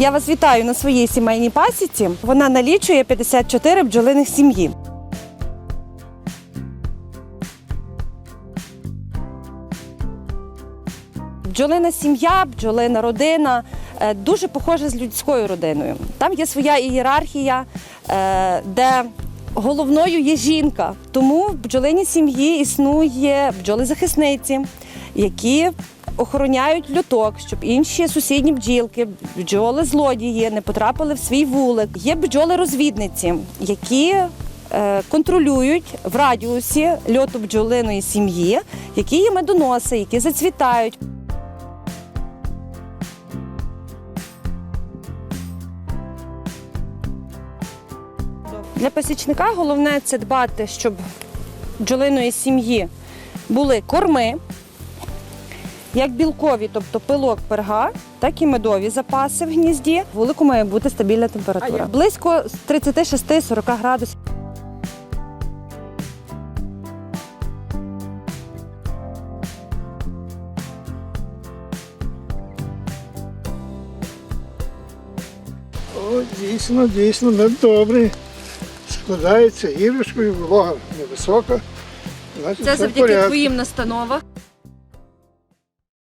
Я вас вітаю на своїй сімейній пасіці. Вона налічує 54 бджолиних сім'ї. Бджолина сім'я, бджолина родина е, дуже похожа з людською родиною. Там є своя ієрархія, е, де головною є жінка. Тому в бджолиній сім'ї існує бджоли-захисниці, які охороняють льоток, щоб інші сусідні бджілки, бджоли-злодії не потрапили в свій вулик. Є бджоли-розвідниці, які е, контролюють в радіусі льоту бджолиної сім'ї, які є медоноси, які зацвітають. Для пасічника головне це дбати, щоб бджолиної сім'ї були корми, як білкові, тобто пилок перга, так і медові запаси в гнізді. В вулику має бути стабільна температура. Близько 36-40 градусів. О, дійсно, дійсно, мед добрий. Складається гірочкою, волога невисока. Значить, Це все в завдяки порядку. твоїм настановах.